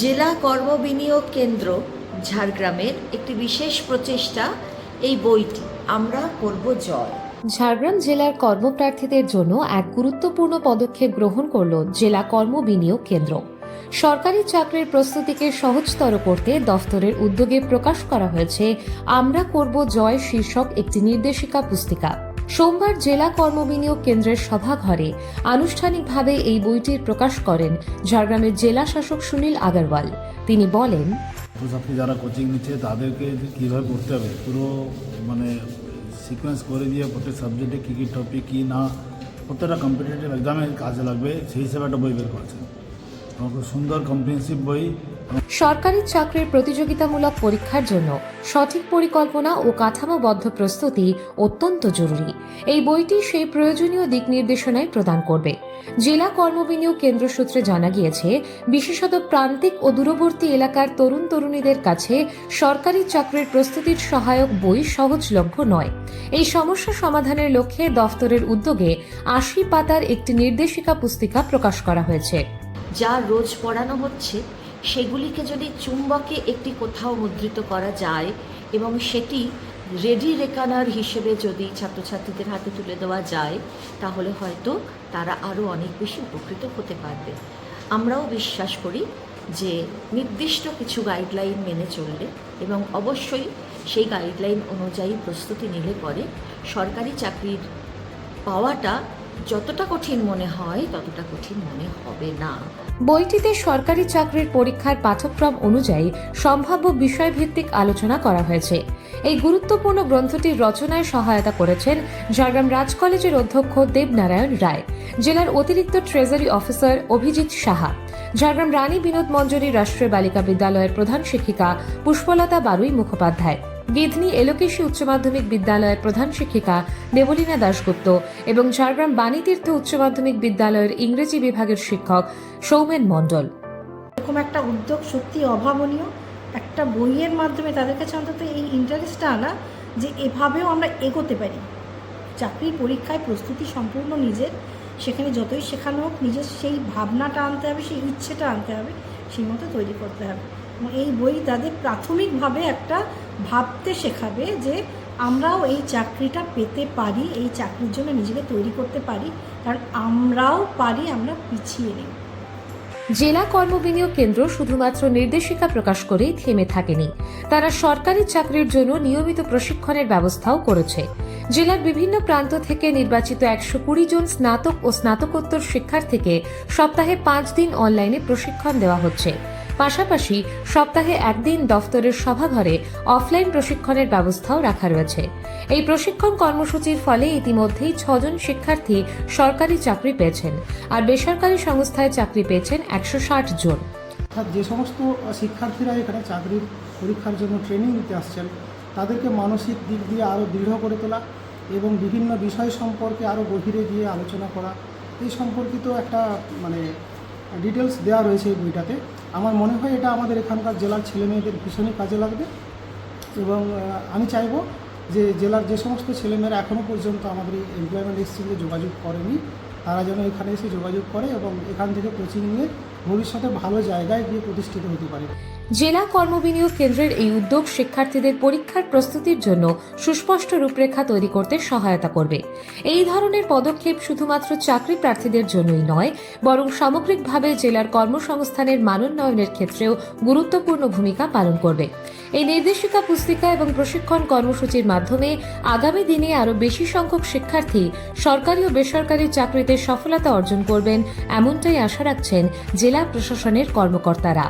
জেলা কর্ম বিনিয়োগ কেন্দ্র, ঝাড়গ্রামের একটি বিশেষ প্রচেষ্টা, এই বইটি আমরা করব জয়। ঝাড়গ্রাম জেলার কর্মপ্রার্থীদের জন্য এক গুরুত্বপূর্ণ পদক্ষেপ গ্রহণ করল জেলা কর্ম বিনিয়োগ কেন্দ্র। সরকারি চাকরির প্রস্তুতিকে সহজতর করতে দফতরের উদ্যোগে প্রকাশ করা হয়েছে, আমরা করব জয় শীর্ষক একটি নির্দেশিকা পুস্তিকা। সোমবার জেলা কর্মবিনিয়োগ কেন্দ্রের সভাঘরে আনুষ্ঠানিকভাবে এই বইটির প্রকাশ করেন ঝাড়গ্রামের জেলা শাসক সুনীল আগরওয়াল। তিনি বলেন ছাত্রছাত্রী যারা কোচিং নিচ্ছে তাদেরকে কীভাবে পড়তে হবে? পুরো মানে সিকোয়েন্স করে দিয়ে প্রত্যেক সাবজেক্টে কী কী টপিক কী না, প্রত্যেকটা কম্পিটিটিভ এক্সামে কাজে লাগবে, সেই হিসেবে একটা বই বের করেছে এবং খুব সুন্দর কম্প্রিহেন্সিভ বই সরকারি চাকরির প্রতিযোগিতামূলক পরীক্ষার জন্য সঠিক পরিকল্পনা ও কাঠামোবদ্ধ প্রস্তুতি অত্যন্ত জরুরি। এই বইটি সেই প্রয়োজনীয় দিক নির্দেশনায় প্রদান করবে। জেলা কর্মবিনিয়োগ কেন্দ্র সূত্রে জানা গিয়েছে, বিশেষত প্রান্তিক ও দূরবর্তী এলাকার তরুণ তরুণীদের কাছে সরকারি চাকরির প্রস্তুতির সহায়ক বই সহজলভ্য নয়। এই সমস্যা সমাধানের লক্ষ্যে দফতরের উদ্যোগে আশি পাতার একটি নির্দেশিকা পুস্তিকা প্রকাশ করা হয়েছে। যা রোজ পড়ানো হচ্ছে সেগুলিকে যদি চুম্বকে একটি কোথাও মুদ্রিত করা যায় এবং সেটি রেডি রেকানার হিসেবে যদি ছাত্রছাত্রীদের হাতে তুলে দেওয়া যায়, তাহলে হয়তো তারা আরও অনেক বেশি উপকৃত হতে পারবে। আমরাও বিশ্বাস করি যে নির্দিষ্ট কিছু গাইডলাইন মেনে চললে এবং অবশ্যই সেই গাইডলাইন অনুযায়ী প্রস্তুতি নিলে পরে সরকারি চাকরির পাওয়াটা যতটা কঠিন মনে হয়, ততটা কঠিন মনে হবে না। বইটিতে সরকারি চাকরির পরীক্ষার পাঠ্যক্রম অনুযায়ী সম্ভাব্য বিষয়ভিত্তিক আলোচনা করা হয়েছে। এই গুরুত্বপূর্ণ গ্রন্থটির রচনায় সহায়তা করেছেন ঝাড়গ্রাম রাজ কলেজের অধ্যক্ষ দেবনারায়ণ রায়, জেলার অতিরিক্ত ট্রেজারি অফিসার অভিজিৎ সাহা, ঝাড়গ্রাম রানী বিনোদ মঞ্জুরি রাষ্ট্রীয় বালিকা বিদ্যালয়ের প্রধান শিক্ষিকা পুষ্পলতা বারুই মুখোপাধ্যায়। গিধনি এলোকেশী উচ্চ মাধ্যমিক বিদ্যালয়ের প্রধান শিক্ষিকা দেবলীনা দাশগুপ্ত এবং ঝাড়গ্রাম বাণীতীর্থ উচ্চ মাধ্যমিক বিদ্যালয়ের ইংরেজি বিভাগের শিক্ষক সৌমেন মণ্ডল। এরকম একটা উদ্যোগ সত্যি অভাবনীয়। একটা বইয়ের মাধ্যমে তাদের কাছে অন্তত এই ইন্টারেস্টটা আনা যে এভাবেও আমরা এগোতে পারি। চাকরির পরীক্ষায় প্রস্তুতি সম্পূর্ণ নিজের। সেখানে যতই শেখানো হোক, নিজের সেই ভাবনাটা আনতে হবে, সেই ইচ্ছেটা আনতে হবে, সেই মতো তৈরি করতে হবে। এবং এই বই তাদের প্রাথমিকভাবে একটা ভাবতে শেখাবে যে আমরাও এই চাকরিটা পেতে পারি, এই চাকরির জন্য নিজেকে তৈরি করতে পারি, কারণ আমরাও পারি, আমরা পিছিয়ে নেই। জেলা কর্মবিনিয়োগ কেন্দ্র শুধুমাত্র নির্দেশিকা প্রকাশ করেই থেমে থাকেনি। তারা সরকারি চাকরির জন্য নিয়মিত প্রশিক্ষণের ব্যবস্থাও করেছে। জেলার বিভিন্ন প্রান্ত থেকে নির্বাচিত একশো কুড়ি জন স্নাতক ও স্নাতকোত্তর শিক্ষার্থীকে সপ্তাহে পাঁচ দিন অনলাইনে প্রশিক্ষণ দেওয়া হচ্ছে। পাশাপাশি সপ্তাহে একদিন দফতরের সভাঘরে অফলাইন প্রশিক্ষণের ব্যবস্থাও রাখা রয়েছে। এই প্রশিক্ষণ কর্মসূচির ফলে ইতিমধ্যেই ছজন শিক্ষার্থী সরকারি চাকরি পেয়েছেন আর বেসরকারি সংস্থায় চাকরি পেয়েছেন একশো ষাট জন। অর্থাৎ যে সমস্ত শিক্ষার্থীরা এখানে চাকরির পরীক্ষার জন্য ট্রেনিং নিতে আসছেন, তাদেরকে মানসিক দিক দিয়ে আরও দৃঢ় করে তোলা এবং বিভিন্ন বিষয় সম্পর্কে আরও গভীরে গিয়ে আলোচনা করা, এই সম্পর্কিত একটা মানে ডিটেলস দেওয়া রয়েছে এই বইটাতে। আমার মনে হয় এটা আমাদের এখানকার জেলার ছেলেমেয়েদের ভীষণই কাজে লাগবে। এবং আমি চাইব যে জেলার যে সমস্ত ছেলেমেয়েরা এখনও পর্যন্ত আমাদের এই এমপ্লয়মেন্ট এক্সচেঞ্জে যোগাযোগ করেনি, তারা যেন এখানে এসে যোগাযোগ করে এবং এখান থেকে কোচিং নিয়ে ভবিষ্যতে ভালো জায়গায় গিয়ে প্রতিষ্ঠিত হতে পারে। জেলা কর্মবিনিয়োগ কেন্দ্রের এই উদ্যোগ শিক্ষার্থীদের পরীক্ষার প্রস্তুতির জন্য সুস্পষ্ট রূপরেখা তৈরি করতে সহায়তা করবে। এই ধরনের পদক্ষেপ শুধুমাত্র চাকরি প্রার্থীদের জন্যই নয়, বরং সামগ্রিকভাবে জেলার কর্মসংস্থানের মানোন্নয়নের ক্ষেত্রেও গুরুত্বপূর্ণ ভূমিকা পালন করবে। এই নির্দেশিকা পুস্তিকা এবং প্রশিক্ষণ কর্মসূচির মাধ্যমে আগামী দিনে আরও বেশি সংখ্যক শিক্ষার্থী সরকারি ও বেসরকারি চাকরিতে সফলতা অর্জন করবেন, এমনটাই আশা রাখছেন জেলা প্রশাসনের কর্মকর্তারা।